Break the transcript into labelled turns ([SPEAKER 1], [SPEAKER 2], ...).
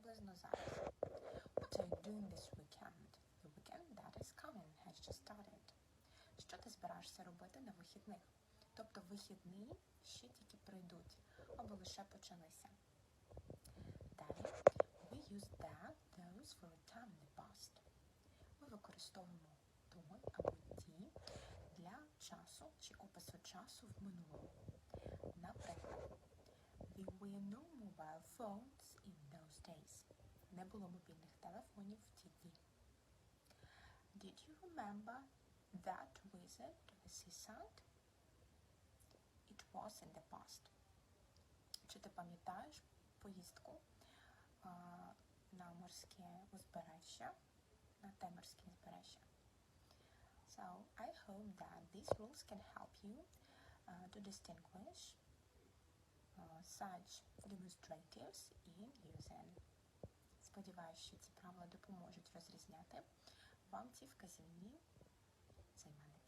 [SPEAKER 1] приблизно зараз. What are you doing this weekend? The weekend that is coming has just started. Що ти збираєшся робити на вихідних? Тобто вихідні ще тільки прийдуть або лише почалися. Далі we use that, those for a time in the past. Ми використовуємо той або ті для часу чи опису часу в минулому. Наприклад, there were no mobile days. Не було мобільних телефонів в ті дні. Did you remember that visit to the seaside? It was in the past. Чи ти пам'ятаєш поїздку а, на морське узбережжя, на те морське узбережжя? So I hope that these rules can help you uh, to distinguish uh, such demonstratives in using. Сподіваюся, що ці правила допоможуть розрізняти вам ці вказівні займенники.